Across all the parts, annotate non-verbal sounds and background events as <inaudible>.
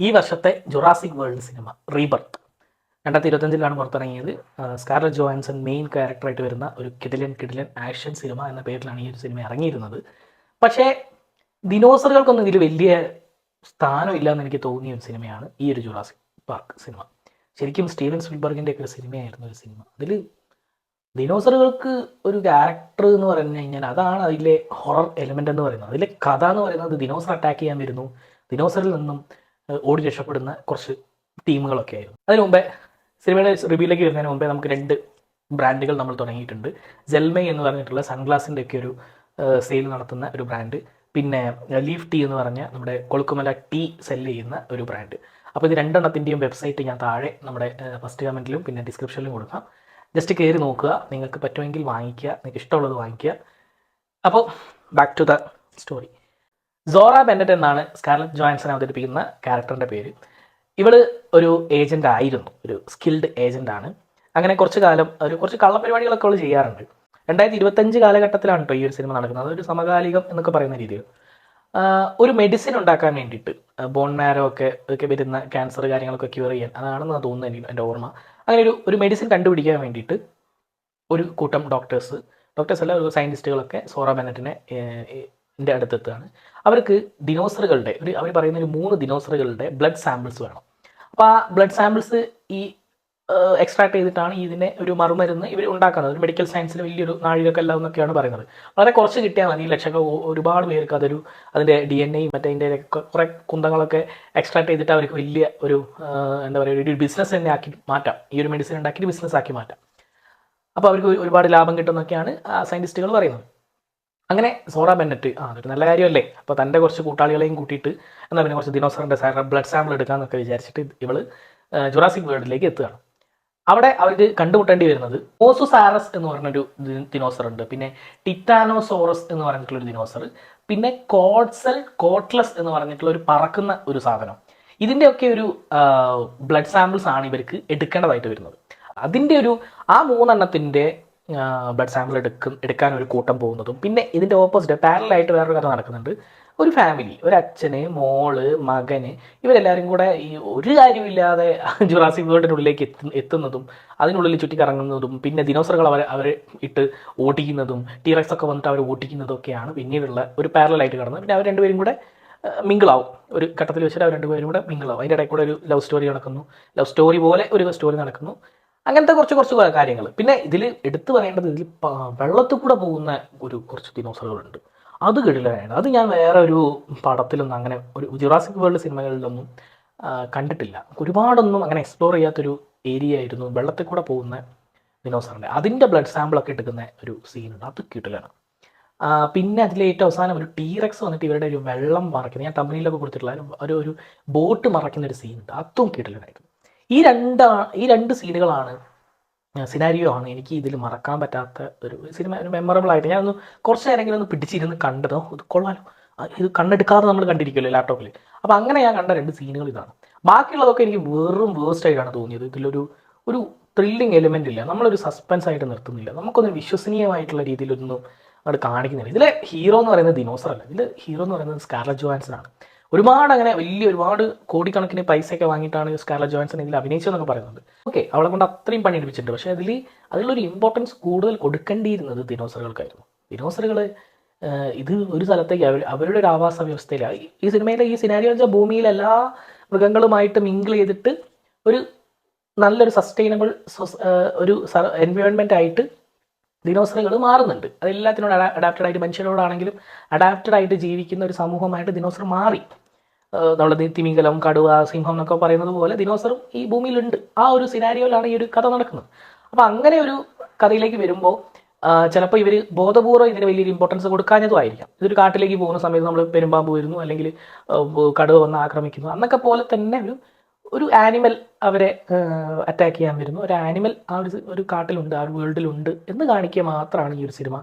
ഈ വർഷത്തെ Jurassic world cinema rebirth രണ്ടായിരത്തി ഇരുപത്തഞ്ചിലാണ് പുറത്തിറങ്ങിയത് സ്കാർലർ ജോഹാൻസൺ മെയിൻ ക്യാരക്ടറായിട്ട് വരുന്ന ഒരു കിടിലൻ കിടിലൻ ആക്ഷൻ സിനിമ എന്ന പേരിലാണ് ഈ ഒരു സിനിമ ഇറങ്ങിയിരുന്നത്. പക്ഷേ ദിനോസറുകൾക്കൊന്നും ഇതിൽ വലിയ സ്ഥാനം ഇല്ലയെന്ന് എനിക്ക് തോന്നിയ ഒരു സിനിമയാണ് ഈ ഒരു ജുറാസിക് പാർക്ക് സിനിമ ശരിക്കും സ്റ്റീവൻ സ്പിൽബർഗിന്റെ ഒക്കെ ഒരു സിനിമയായിരുന്നു ഒരു സിനിമ അതിൽ ദിനോസറുകൾക്ക് ഒരു ക്യാരക്ടർ എന്ന് പറഞ്ഞു കഴിഞ്ഞാൽ അതാണ് അതിലെ ഹൊറർ എലിമെന്റ് എന്ന് പറയുന്നത്. അതിലെ കഥ എന്ന് പറയുന്നത് ദിനോസർ അറ്റാക്ക് ചെയ്യാൻ വരുന്നു. ദിനോസറിൽ നിന്നും ഓടി രക്ഷപ്പെടുന്ന കുറച്ച് ടീമുകളൊക്കെ ആയിരുന്നു. അതിന് മുമ്പേ സിനിമയുടെ റിവ്യൂലേക്ക് വരുന്നതിന് മുമ്പേ നമുക്ക് രണ്ട് ബ്രാൻഡുകൾ നമ്മൾ തുടങ്ങിയിട്ടുണ്ട്. ജെൽമൈ എന്ന് പറഞ്ഞിട്ടുള്ള സൺഗ്ലാസിന്റെ ഒക്കെ ഒരു സെയിൽ നടത്തുന്ന ഒരു ബ്രാൻഡ്. പിന്നെ ലീഫ് ടീ എന്ന് പറഞ്ഞ നമ്മുടെ കൊളുക്കുമല ടീ സെൽ ചെയ്യുന്ന ഒരു ബ്രാൻഡ്. അപ്പോൾ ഇത് രണ്ടെണ്ണത്തിന്റെയും വെബ്സൈറ്റ് ഞാൻ താഴെ നമ്മുടെ ഫസ്റ്റ് കമന്റിലും പിന്നെ ഡിസ്ക്രിപ്ഷനിലും കൊടുക്കാം. ജസ്റ്റ് കയറി നോക്കുക. നിങ്ങൾക്ക് പറ്റുമെങ്കിൽ വാങ്ങിക്കുക. നിങ്ങൾക്ക് ഇഷ്ടമുള്ളത് വാങ്ങിക്കുക. അപ്പോൾ back to the story Zora Bennett എന്നാണ് സ്കാർലറ്റ് ജോയിൻസൺ അവതരിപ്പിക്കുന്ന ക്യാരക്ടറിന്റെ പേര്. ഇവൾ ഒരു ഏജന്റ് ആയിരുന്നു ഒരു സ്കിൽഡ് ഏജന്റാണ് അങ്ങനെ കുറച്ച് കാലം ഒരു കുറച്ച് കള്ളപരിപാടികളൊക്കെ അവൾ ചെയ്യാറുണ്ട്. രണ്ടായിരത്തി ഇരുപത്തഞ്ച് കാലഘട്ടത്തിലാണ് കേട്ടോ ഈ ഒരു സിനിമ നടക്കുന്നത്. അതൊരു സമകാലികം എന്നൊക്കെ പറയുന്ന രീതിയിൽ. ഒരു മെഡിസിൻ ഉണ്ടാക്കാൻ വേണ്ടിയിട്ട് ബോൺ മാരോ ഒക്കെ ഒക്കെ വരുന്ന ക്യാൻസർ കാര്യങ്ങളൊക്കെ ക്യൂർ ചെയ്യാൻ അതാണെന്ന് തോന്നുന്നു എനിക്ക് എന്റെ ഓർമ്മ. അങ്ങനെ ഒരു ഒരു മെഡിസിൻ കണ്ടുപിടിക്കാൻ വേണ്ടിയിട്ട് ഒരു കൂട്ടം ഡോക്ടേഴ്സ് ഡോക്ടേഴ്സ് അല്ല ഒരു സയന്റിസ്റ്റുകളൊക്കെ സോറ ബെനറ്റിനെ എന്റെ അടുത്തെത്തുകയാണ്. അവർക്ക് ദിനോസറുകളുടെ ഒരു അവർ പറയുന്ന ഒരു മൂന്ന് ദിനോസറുകളുടെ ബ്ലഡ് സാമ്പിൾസ് വേണം. അപ്പോൾ ആ ബ്ലഡ് സാമ്പിൾസ് ഈ എക്സ്ട്രാക്ട് ചെയ്തിട്ടാണ് ഇതിനെ ഒരു മറുമരുന്ന് ഇവർ ഉണ്ടാക്കുന്നത്. ഒരു മെഡിക്കൽ സയൻസിൽ വലിയൊരു നാഴികക്കല്ല എന്നൊക്കെയാണ് പറയുന്നത്. വളരെ കുറച്ച് കിട്ടിയാൽ മതി. ലക്ഷങ്ങൾ ഒരുപാട് പേർക്ക് അതൊരു അതിന്റെ ഡി എൻ എയും മറ്റേ അതിന്റെ കുറേ കുന്തങ്ങളൊക്കെ എക്സ്ട്രാക്ട് ചെയ്തിട്ട് അവർക്ക് വലിയ ഒരു എന്താ പറയുക ഒരു ബിസിനസ് തന്നെ ആക്കി മാറ്റാം. ഈ ഒരു മെഡിസിൻ ഉണ്ടാക്കി ബിസിനസ് ആക്കി മാറ്റാം. അപ്പോൾ അവർക്ക് ഒരുപാട് ലാഭം കിട്ടുമെന്നൊക്കെയാണ് സയന്റിസ്റ്റുകൾ പറയുന്നത്. അങ്ങനെ സോറ ബെന്നറ്റ് ആ അതൊരു നല്ല കാര്യമല്ലേ? അപ്പോൾ തന്റെ കുറച്ച് കൂട്ടാളികളെയും കൂട്ടിയിട്ട് എന്നാൽ പിന്നെ കുറച്ച് ദിനോസറിന്റെ ബ്ലഡ് സാമ്പിൾ എടുക്കാമെന്നൊക്കെ വിചാരിച്ചിട്ട് ഇവൾ ജുറാസിക് വേൾഡിലേക്ക് എത്തുകയാണ്. അവിടെ അവർക്ക് കണ്ടുമുട്ടേണ്ടി വരുന്നത് ഓസുസാറസ് എന്ന് പറഞ്ഞൊരു ദിനോസർ ഉണ്ട്. പിന്നെ ടിറ്റാനോസോറസ് എന്ന് പറഞ്ഞിട്ടുള്ള ഒരു ദിനോസർ പിന്നെ കോഡ്സൽ കോട്ട്ലസ് എന്ന് പറഞ്ഞിട്ടുള്ള ഒരു പറക്കുന്ന ഒരു സാധനം. ഇതിന്റെയൊക്കെ ഒരു ബ്ലഡ് സാമ്പിൾസ് ആണ് ഇവർക്ക് എടുക്കേണ്ടതായിട്ട് വരുന്നത്. അതിന്റെ ഒരു ആ മൂന്നെണ്ണത്തിന്റെ ബ്ലഡ് സാമ്പിൾ എടുക്കും എടുക്കാൻ ഒരു കൂട്ടം പോകുന്നതും. പിന്നെ ഇതിന്റെ ഓപ്പോസിറ്റ് പാരലായിട്ട് വേറൊരു കഥ നടക്കുന്നുണ്ട്. ഒരു ഫാമിലി ഒരു അച്ഛന് മോൾ മകന് ഇവരെല്ലാവരും കൂടെ ഈ ഒരു കാര്യമില്ലാതെ <laughs> ജുറാസിക് വേൾഡിന്റെ ഉള്ളിലേക്ക് എത്തു എത്തുന്നതും അതിനുള്ളിൽ ചുറ്റി കറങ്ങുന്നതും പിന്നെ ദിനോസറുകൾ അവർ അവർ ഇട്ട് ഓടിക്കുന്നതും ടീറക്സ് ഒക്കെ വന്നിട്ട് അവർ ഓട്ടിക്കുന്നതും ഒക്കെയാണ് പിന്നീടുള്ള ഒരു പാരലായിട്ട് കടന്നത്. പിന്നെ അവർ രണ്ടുപേരും കൂടെ മിങ്കിളാവും ഒരു ഘട്ടത്തിൽ വെച്ചിട്ട് അവർ രണ്ടുപേരും കൂടെ മിങ്കിളാവും അതിന്റെ ഇടയിൽ കൂടെ ഒരു ലവ് സ്റ്റോറി നടക്കുന്നു. ലവ് സ്റ്റോറി പോലെ ഒരു സ്റ്റോറി നടക്കുന്നു. അങ്ങനത്തെ കുറച്ച് കുറച്ച് കാര്യങ്ങൾ പിന്നെ ഇതിൽ എടുത്തു പറയേണ്ടത് ഇതിൽ വെള്ളത്തിൽ കൂടെ പോകുന്ന ഒരു കുറച്ച് ദിനോസറുകളുണ്ട് അത് കിടിലാണ് അത് ഞാൻ വേറെ ഒരു പടത്തിലൊന്നും അങ്ങനെ ഒരു ജുറാസിക് വേൾഡ് സിനിമകളിലൊന്നും കണ്ടിട്ടില്ല. ഒരുപാടൊന്നും അങ്ങനെ എക്സ്പ്ലോർ ചെയ്യാത്തൊരു ഏരിയ ആയിരുന്നു വെള്ളത്തിൽ കൂടെ പോകുന്ന ദിനോസറിന്റെ അതിന്റെ ബ്ലഡ് സാമ്പിളൊക്കെ എടുക്കുന്ന ഒരു സീനുണ്ട് അത് കിടിലാണ് പിന്നെ അതിലെ ഏറ്റവും അവസാനം ഒരു ടീറക്സ് വന്നിട്ട് ഇവരുടെ ഒരു വെള്ളം മറക്കുന്നത് ഞാൻ തമിഴിലൊക്കെ കൊടുത്തിട്ടുള്ള ഒരു- ഒരു ഒരു ബോട്ട് മറക്കുന്ന ഒരു സീനുണ്ട് അതും കിടിലനായിരുന്നു ഈ രണ്ട് ഈ രണ്ട് സീനുകളാണ് സിനാരിയോ ആണ് എനിക്ക് ഇതിൽ മറക്കാൻ പറ്റാത്ത ഒരു സിനിമ ഒരു മെമ്മറബിൾ ആയിട്ട് ഞാനൊന്ന് കുറച്ച് നേരമെങ്കിലും ഒന്ന് പിടിച്ചിരുന്ന് കണ്ടതോ. ഇത് കൊള്ളാലോ. ഇത് കണ്ടെടുക്കാതെ നമ്മൾ കണ്ടിരിക്കുമല്ലോ ലാപ്ടോപ്പിൽ അപ്പോൾ അങ്ങനെ ഞാൻ കണ്ട രണ്ട് സീനുകൾ ഇതാണ്. ബാക്കിയുള്ളതൊക്കെ എനിക്ക് വെറും വേസ്റ്റ് ആയിട്ടാണ് തോന്നിയത്. ഇതിലൊരു ഒരു ത്രില്ലിങ് എലിമെന്റ് ഇല്ല. നമ്മളൊരു സസ്പെൻസ് ആയിട്ട് നിർത്തുന്നില്ല. നമുക്കൊന്ന് വിശ്വസനീയമായിട്ടുള്ള രീതിയിലൊന്നും അങ്ങോട്ട് കാണിക്കുന്നില്ല. ഇതിലെ ഹീറോ എന്ന് പറയുന്നത് ദിനോസർ അല്ല. ഇതിൽ ഹീറോ എന്ന് പറയുന്നത് സ്കാർലറ്റ് ജോഹാൻസൺ ആണ്. ഒരുപാട് അങ്ങനെ വലിയ ഒരുപാട് കോടിക്കണക്കിന് പൈസയൊക്കെ വാങ്ങിയിട്ടാണ് സ്കാർലറ്റ് ജോയിൻസൺ ഇതിൽ അഭിനയിച്ചതെന്നൊക്കെ പറയുന്നത് ഓക്കെ അവളെ കൊണ്ട് അത്രയും പണി എടുപ്പിച്ചിട്ടുണ്ട്. പക്ഷേ അതിൽ അതിലൊരു ഇമ്പോർട്ടൻസ് കൂടുതൽ കൊടുക്കേണ്ടിയിരുന്നത് ദിനോസറുകൾക്കായിരുന്നു. ദിനോസറുകൾ ഇത് ഒരു സ്ഥലത്തേക്ക് അവർ അവരുടെ ഒരു ആവാസ വ്യവസ്ഥയിലാണ് ഈ- സിനിമയിലെ ഈ സിനാരിയോ വെച്ചാൽ ഭൂമിയിൽ എല്ലാ മൃഗങ്ങളുമായിട്ട് മിങ്കിൾ ചെയ്തിട്ട് ഒരു നല്ലൊരു സസ്റ്റൈനബിൾ ഒരു എൻവയോൺമെന്റ് ആയിട്ട് ദിനോസറുകൾ മാറുന്നുണ്ട്. അതെല്ലാത്തിനോട് അഡാപ്റ്റഡ് ആയിട്ട് മനുഷ്യരോടാണെങ്കിലും അഡാപ്റ്റഡ് ആയിട്ട് ജീവിക്കുന്ന ഒരു സമൂഹമായിട്ട് ദിനോസർ മാറി. നമ്മുടെ തിമിംഗലം കടുവ സിംഹം എന്നൊക്കെ പറയുന്നത് പോലെ ദിനോസറും ഈ ഭൂമിയിലുണ്ട്. ആ ഒരു സിനാരിയോയിലാണ് ഈ ഒരു കഥ നടക്കുന്നത്. അപ്പം അങ്ങനെ ഒരു കഥയിലേക്ക് വരുമ്പോൾ ചിലപ്പോൾ ഇവർ ബോധപൂർവം ഇതിന് വലിയൊരു ഇമ്പോർട്ടൻസ് കൊടുക്കാഞ്ഞതും ആയിരിക്കാം. ഇതൊരു കാട്ടിലേക്ക് പോകുന്ന സമയത്ത് നമ്മൾ പെരുമ്പാമ്പ് വരുന്നു അല്ലെങ്കിൽ കടുവ വന്ന് ആക്രമിക്കുന്നു. അന്നൊക്കെ പോലെ തന്നെ ഒരു ഒരു ആനിമൽ അവരെ അറ്റാക്ക് ചെയ്യാൻ വരുന്നു. ഒരു ആനിമൽ ആ ഒരു ഒരു കാട്ടിലുണ്ട് ആ ഒരു വേൾഡിലുണ്ട് എന്ന് കാണിക്കുക മാത്രമാണ് ഈ ഒരു സിനിമ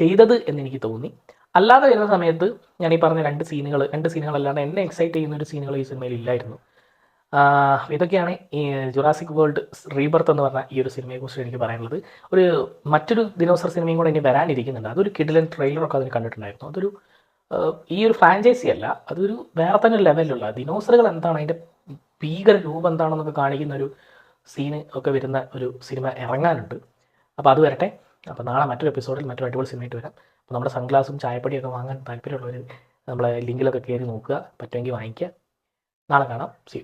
ചെയ്തത് എന്ന് എനിക്ക് തോന്നി. അല്ലാതെ വരുന്ന സമയത്ത് ഞാൻ ഈ പറഞ്ഞ രണ്ട് സീനുകൾ രണ്ട് സീനുകൾ അല്ലാതെ എന്നെ എക്സൈറ്റ് ചെയ്യുന്ന ഒരു സീനുകൾ ഈ സിനിമയിൽ ഇല്ലായിരുന്നു. ഇതൊക്കെയാണ് ഈ ജുറാസിക് വേൾഡ് റീബർത്ത് എന്ന് പറഞ്ഞ ഈ ഒരു സിനിമയെക്കുറിച്ച് എനിക്ക് പറയാനുള്ളത്. ഒരു മറ്റൊരു ദിനോസർ സിനിമയും കൂടെ ഇനി വരാനിരിക്കുന്നുണ്ട്. അതൊരു കിഡിലൻ ട്രെയിലറൊക്കെ അതിന് കണ്ടിട്ടുണ്ടായിരുന്നു. അതൊരു ഈ ഒരു ഫ്രാഞ്ചൈസി അല്ല അതൊരു വേറെ തന്നെ ലെവലിലുള്ള ദിനോസറുകൾ എന്താണ് അതിന്റെ ഭീകര രൂപം എന്താണെന്നൊക്കെ കാണിക്കുന്ന ഒരു സീന് ഒക്കെ വരുന്ന ഒരു സിനിമ ഇറങ്ങാനുണ്ട്. അപ്പോൾ അത് വരട്ടെ. അപ്പോൾ നാളെ മറ്റൊരു എപ്പിസോഡിൽ മറ്റൊരു അടിപൊളി സിനിമയായിട്ട് വരാം. അപ്പോൾ നമ്മുടെ സൺഗ്ലാസും ചായപ്പൊടിയൊക്കെ വാങ്ങാൻ താല്പര്യമുള്ളവർ നമ്മളെ ലിങ്കിലൊക്കെ കയറി നോക്കുക പറ്റുമെങ്കിൽ വാങ്ങിക്കുക. നാളെ കാണാം. സി